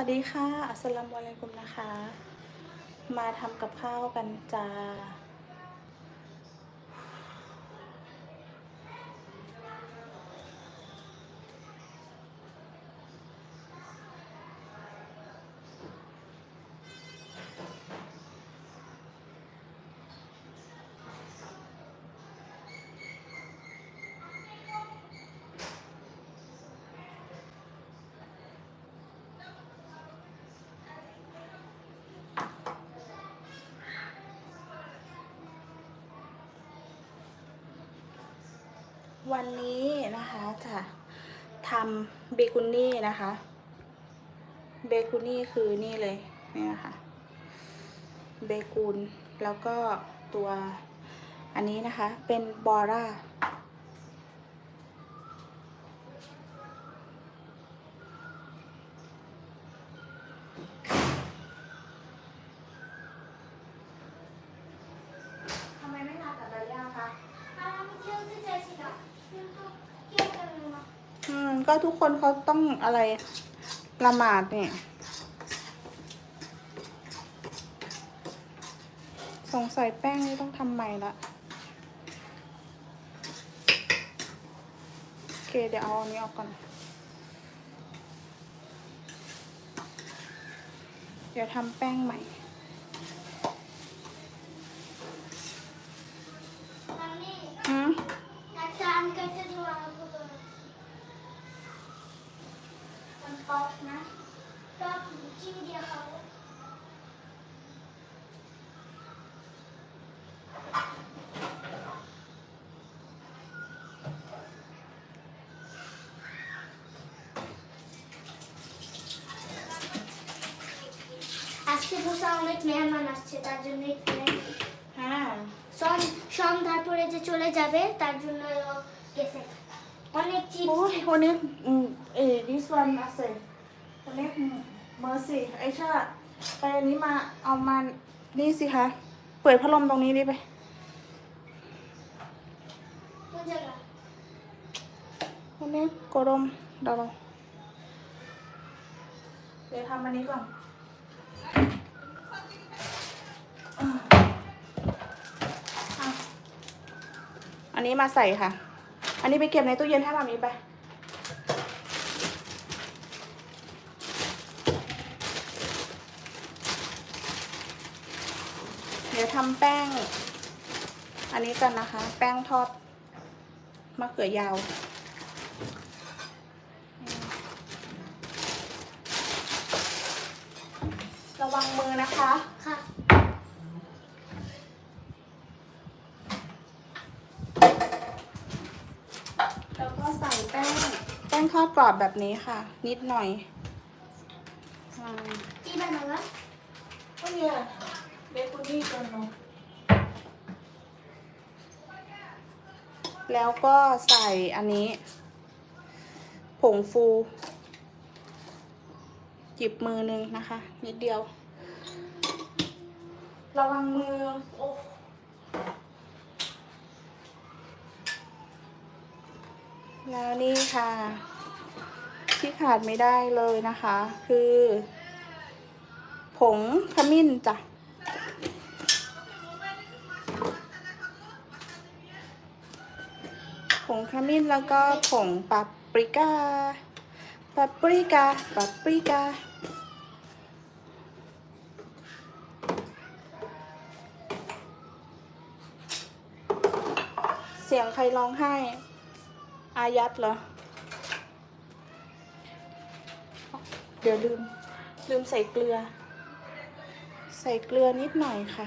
วัสดีค่ะ อัสสลามุอะลัยกุมนะคะ มาทำกับข้าวกันจ้า วันนี้นะคะจะ ทำเบกุนี่นะคะ เบกุนี่คือนี่เลยนี่นะคะเบกุนแล้วก็ตัวอันนี้นะคะเป็นบอร่า ทำไมไม่มากับดาย่าคะ อืม ก็ทุก คนเขาต้องอะไรละหมาดเนี่ย สงสัยแป้งนี่ต้องทำใหม่ละโอเคเดี๋ยวเอาอันนี้ออกก่อน เดี๋ยวทำแป้งใหม่ আজকে বসে অনেক মেহমান আসছে তার জন্য হ্যাঁ সন্ধ্যার পরে যে চলে যাবে তার জন্য অনেক অনেক เสร็จตัวนี้เมอร์ซี่ไอชาไปอันนี้มาเอามานี่สิคะ เปิดพัดลมตรงนี้ดิไปวันนี้กดลมเดี๋ยเดี๋ยวทำอันนี้ก่อนอันนี้มาใส่ค่ะ อันนี้ไปเก็บในตู้เย็นให้มามีไป เดี๋ยวทำแป้ง อันนี้กันนะคะ แป้งทอดมะเขือยาว ระวังมือนะคะ ค่ะ แล้วก็ใส่แป้ง แป้งทอดกรอบแบบนี้ค่ะ นิดหน่อยอ่า กี่ใบมันละโอ้ย แล้วก็ใส่อันนี้ ผงฟูจิบมือหนึงนะคะ นิดเดียว ระวังมือโอ้แล้วนี่ค่ะ ที่ขาดไม่ได้เลยนะคะ คือ ผงขมิ้นจ้ะ ผงขมิ้นแล้วก็ผงปาปริก้าปาปริกาปาปริกาเสียงใครร้องไห้ อายัดเหรอ เดี๋ยวลืม ลืมใส่เกลือ ใส่เกลือนิดหน่อยค่ะ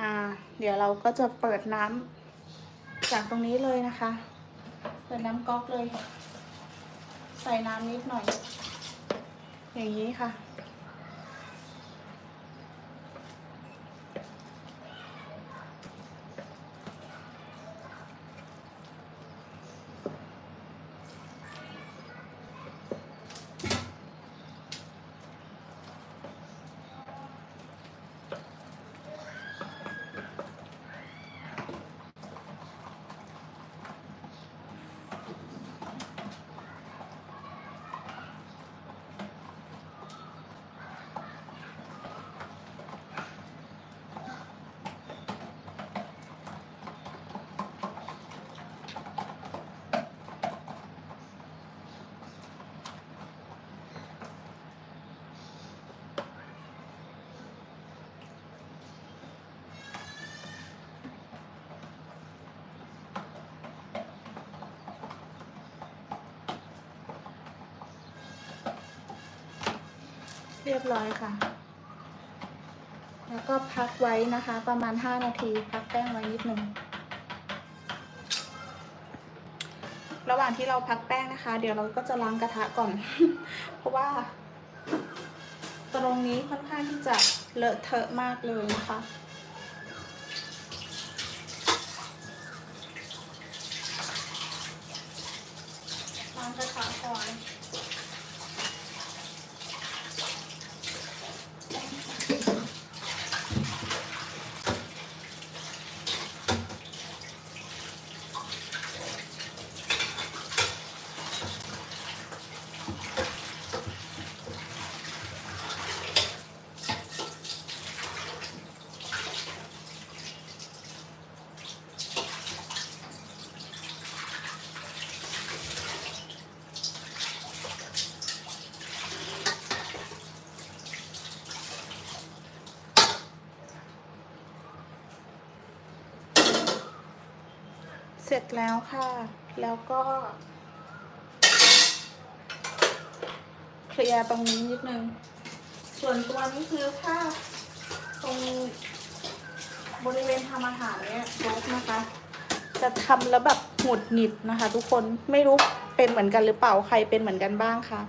อ่า เดี๋ยวเราก็จะเปิดน้ำจากตรงนี้เลยนะคะ เปิดน้ำก๊อกเลย ใส่น้ำนิดหน่อย อย่างนี้ค่ะ เรียบร้อยค่ะ แล้วก็พักไว้นะคะ ประมาณ 5 นาที พักแป้งไว้นิดนึงระหว่างที่เราพักแป้งนะคะ เดี๋ยวเราก็จะล้างกระทะก่อน เพราะว่า ตรงนี้ค่อนข้างที่จะเลอะเทอะมากเลยนะคะ เสร็จแล้วค่ะ แล้วก็ เคลียร์ตรงนี้นิดนึง ส่วนตัวนี้คือถ้าตรงบริเวณทำอาหารเนี่ยรกนะคะ จะทำแล้วแบบหงุดหงิดนะคะ ทุกคนไม่รู้เป็นเหมือนกันหรือเปล่าใครเป็นเหมือนกันบ้างคะ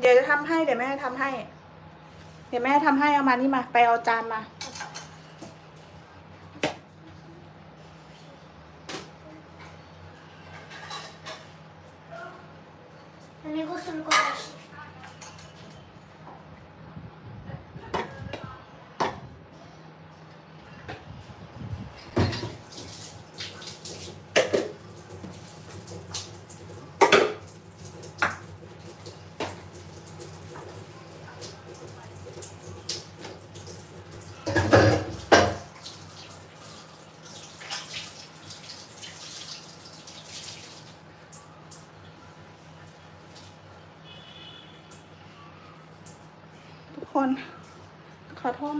เดี๋ยวจะทำให้เดี๋ยวแม่ทำให้ เดี๋ยวแม่ทำให้เอามานี่มา ไปเอาจานมา อันนี้ก็สุดก็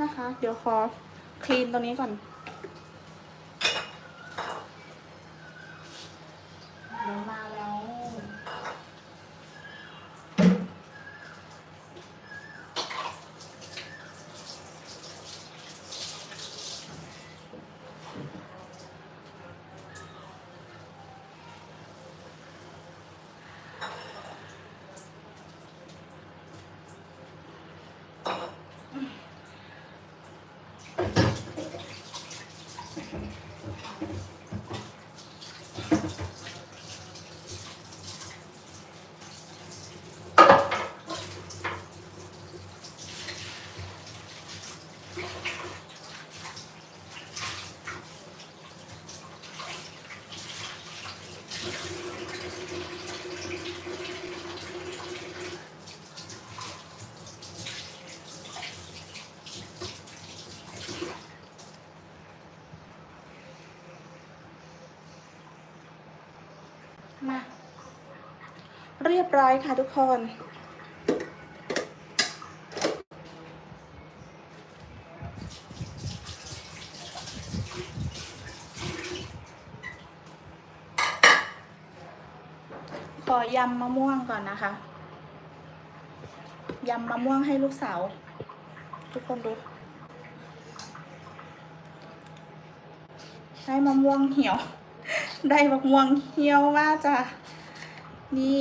นะคะ เดี๋ยวขอคลีนตรงนี้ก่อนเดี๋ยวมาแล้ว รียบร้อยค่ะทุกคน ขอยำมะม่วงก่อนนะคะ ยำมะม่วงให้ลูกสาว ทุกคนดูได้มะม่วงเหี่ยว ได้มะม่วงเหี่ยวมากจ้ะนี่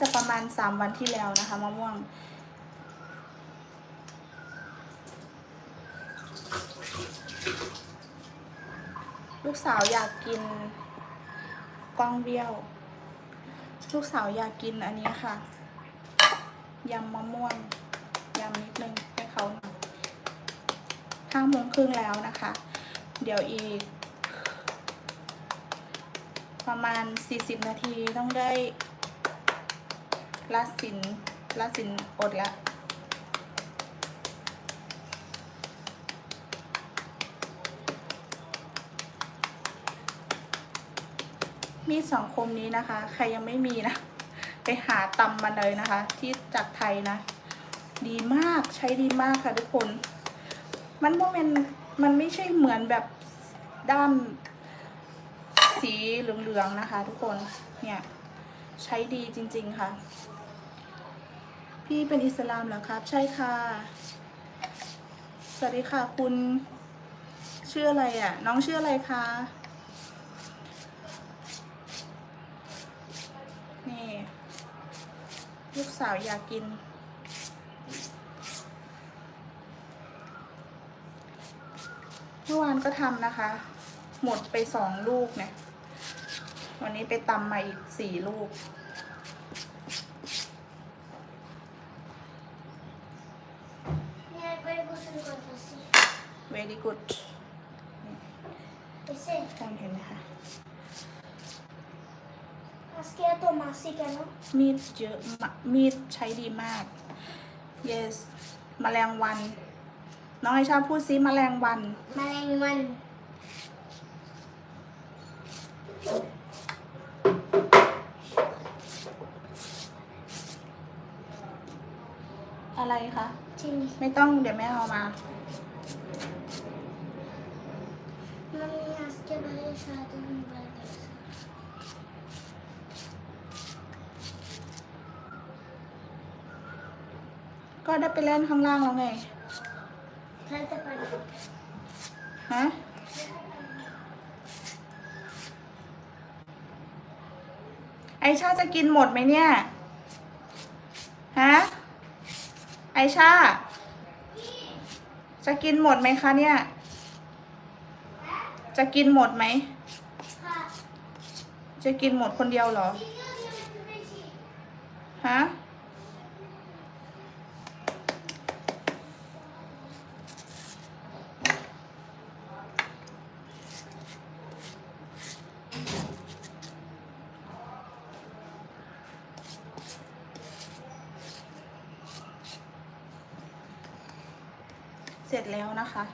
จะประมาณสามวันที่แล้วนะคะมะม่วง ลูกสาวอยากกินกล้องเบี้ยว ลูกสาวอยากกินอันนี้ค่ะยำมะม่วงยำนิดนึงให้เขาห้าโมงครึ่งแล้วนะคะ เดี๋ยวอีก ประมาณ 40 นาทีต้องได้ ละสินละสินอดละมีสองคมนี้นะคะ ใครยังไม่มีนะ ไปหาตำมาเลยนะคะ ที่จากไทยนะ ดีมากใช้ดีมากค่ะทุกคน มันโมเมนมันไม่ใช่เหมือนแบบด้ามสีเหลืองๆนะคะ ทุกคนเนี่ย ใช้ดีจริง ๆ ค่ะ พี่เป็นอิสลามเหรอครับ ใช่ค่ะ สวัสดีค่ะคุณ ชื่ออะไรอะ น้องชื่ออะไรคะนี่ลูกสาวอยากกิน เมื่อวานก็ทำนะคะ หมดไปสองลูกเนี่ย วันนี้ไปตำมาอีกสี่ลูก নিয়ে একবারে গোসল করতেছি very good এসেท่านเห็นไหมคะ আজকে এত মাসি কেনมีดเยอะมากมีดใช้ดีมาก yes แมลงวัน น้องไอชาพูดซิแมลงวัน মালাইমান อะไรคะชิมไม่ต้องเดี๋ยวแม่เอามา Mommy has to buy a shadow and burgers. ก็ได้ไปเล่นข้างล่างแล้วไง Try the ไปฮะ ไอชาจะกินหมดไหมเนี่ย ชาจะกินหมดไหมคะเนี่ย จะกินหมดไหม จะกินหมดคนเดียวเหรอ ฮะ เสร็จแล้วนะคะ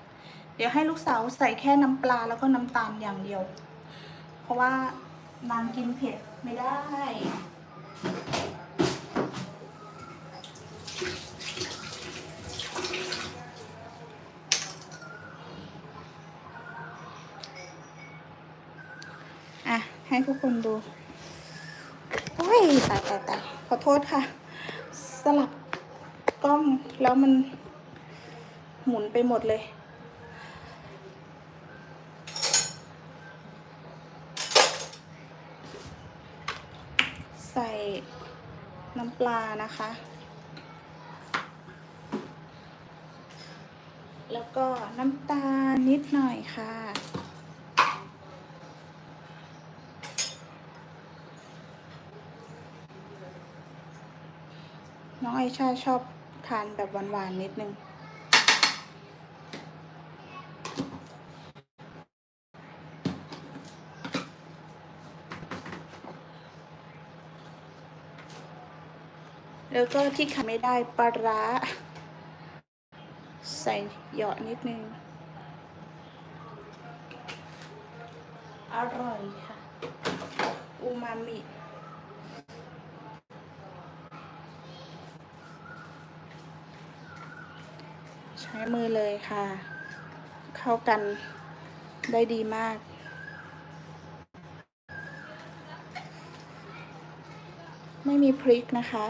เดี๋ยวให้ ลูกสาวใส่แค่น้ำปลาแล้วก็น้ำตาลอย่างเดียว เพราะว่านางกินเผ็ดไม่ได้ อะ ให้ทุกคนดู โอ้ยตายตายตายขอโทษค่ะ สลับกล้องแล้วมันหมุนไปหมดเลย ใส่ น้ำปลานะคะ แล้วก็น้ำตาลนิดหน่อยค่ะน้องไอชาชอบทานแบบหวานๆนิดนึง แล้วก็ที่ขาไม่ได้ปลาร้า ใส่หยอะนิดนึง อร่อยค่ะ อูมามิใช้มือเลยค่ะ เข้ากันได้ดีมาก ไม่มีพริกนะคะ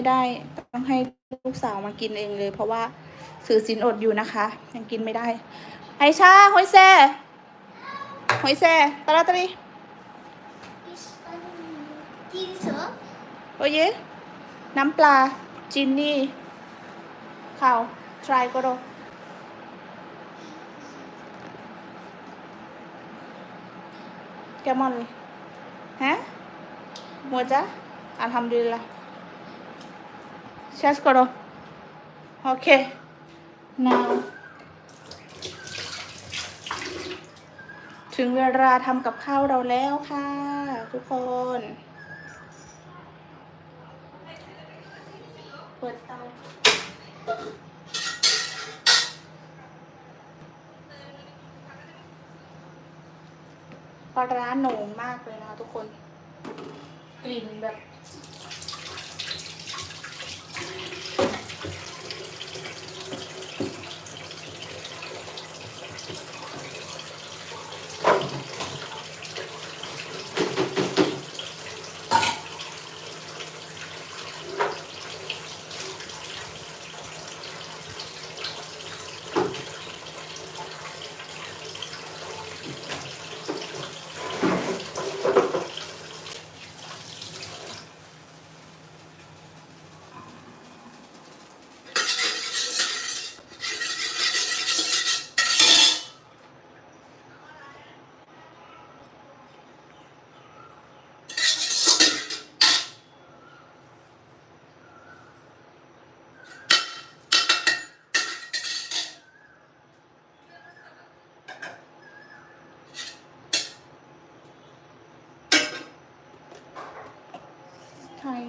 ไม่ได้ต้องให้ลูกสาวมากินเองเลย เพราะว่าสื่อสินอดอยู่นะคะ ยังกินไม่ได้ ไอชาหอยแซ่หอยแซ่ตาลาตรีโอ้ยน้ำปลาจินนี่ข้าวทรายก็โดแกมอนฮะมัวจ้ะอัลฮัมดีละ শেষ করো ওকে now ถึงเวลาทำกับข้าวเราแล้วค่ะ ทุกคน เปิดเตาปลาร้าโหนงมากเลยนะคะทุกคน กลิ่นแบบ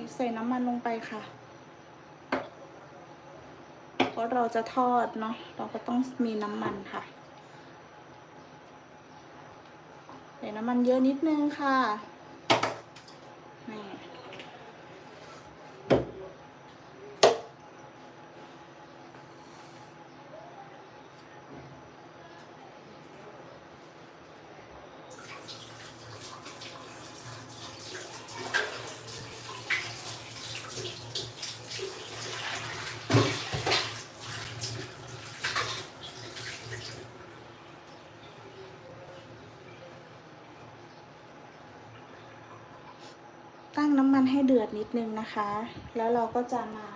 ใส่ใส่น้ำมันลงไปค่ะเพราะเราจะทอดเนาะเราก็ต้องมีน้ำมันค่ะ ใส่น้ำมันเยอะนิดนึงค่ะ นี่ ตั้งน้ำมันให้เดือดนิดนึงนะคะ แล้วเราก็จะมา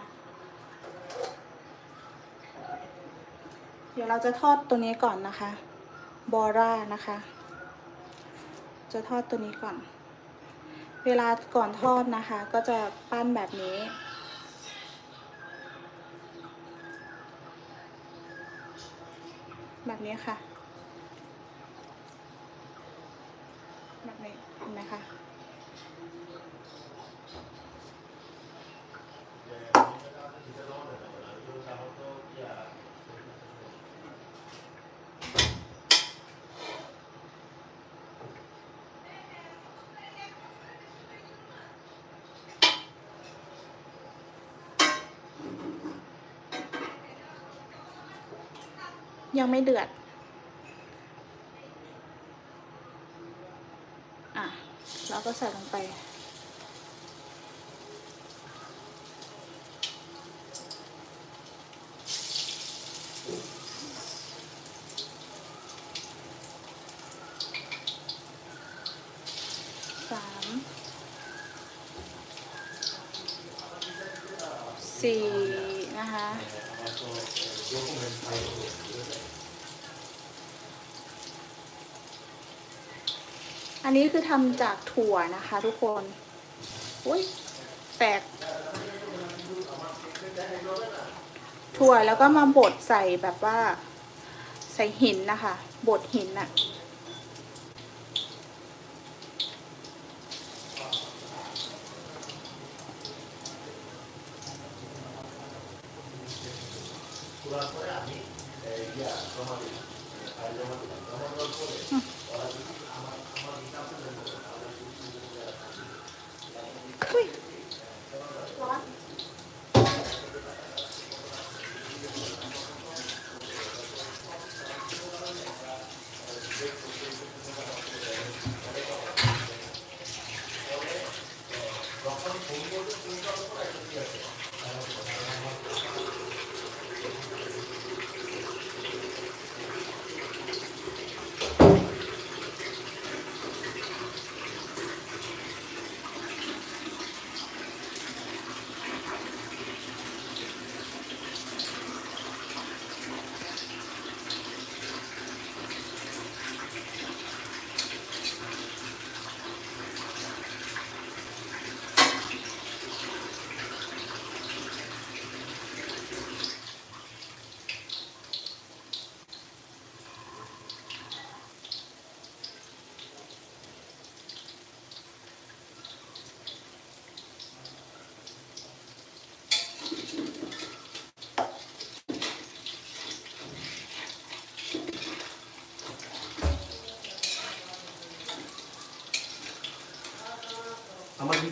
เดี๋ยวเราจะทอดตัวนี้ก่อนนะคะ บอร่านะคะ จะทอดตัวนี้ก่อน เวลาก่อนทอดนะคะ ก็จะปั้นแบบนี้แบบนี้ค่ะ แบบนี้เห็นไหมคะ ยังไม่เดือด อะ เราก็ใส่ลงไป สาม สี่นะคะ นี้คือทำจากถั่วนะคะทุกคนอุ้ยแตก ถั่วแล้วก็มาบดใส่แบบว่า ใส่หินนะคะ บดหินน่ะอ You Uy!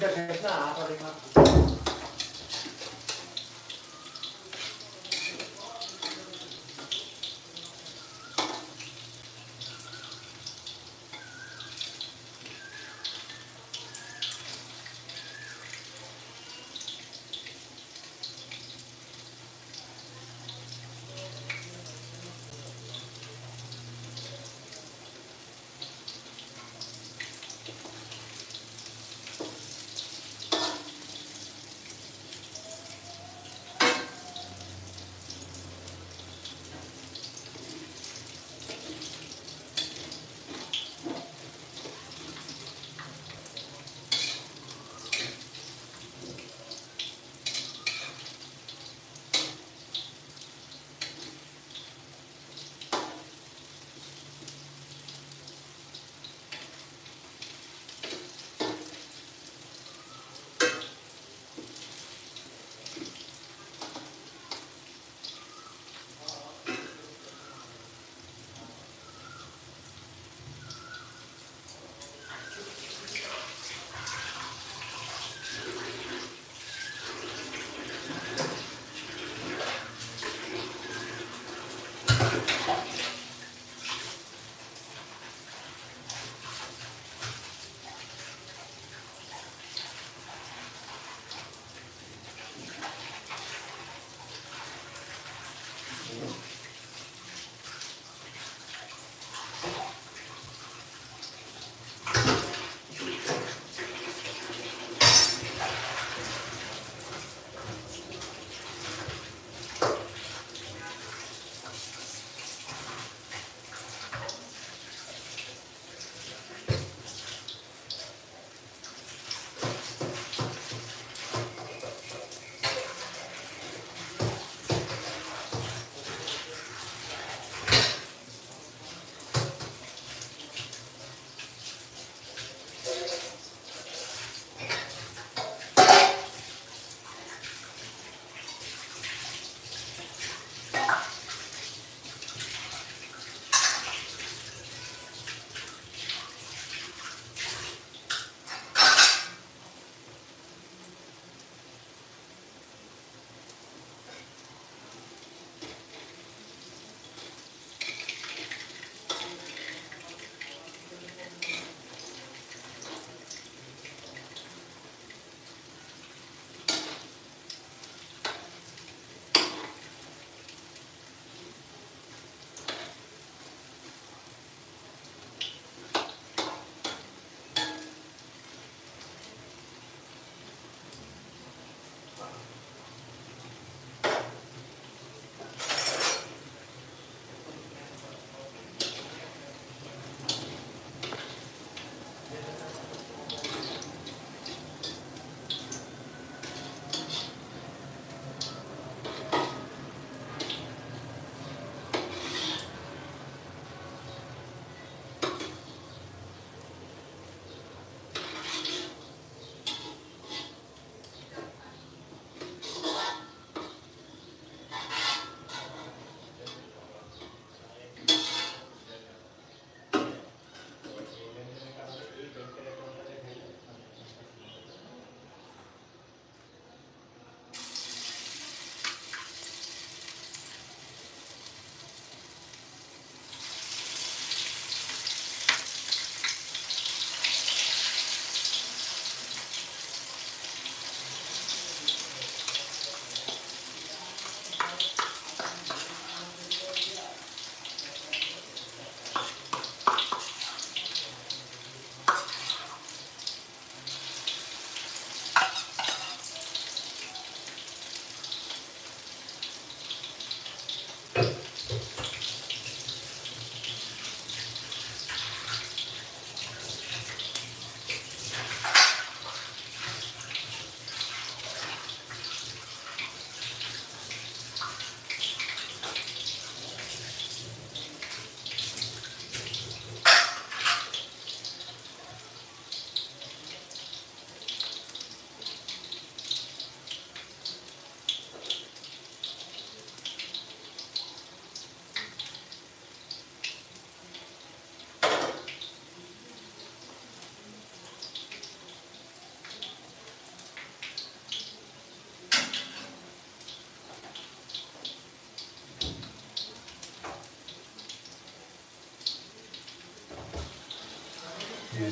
จะแข่งหน้าอะไรครับ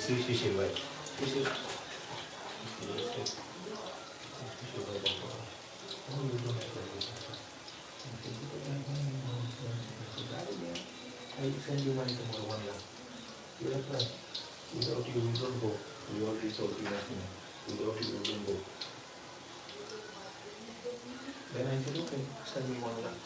see, she should wait. She should. I send you money tomorrow, one lakh. You have plans. Without you, we don't go. We already told you nothing. Without you, we don't go. Then I said, okay, send me one lakh.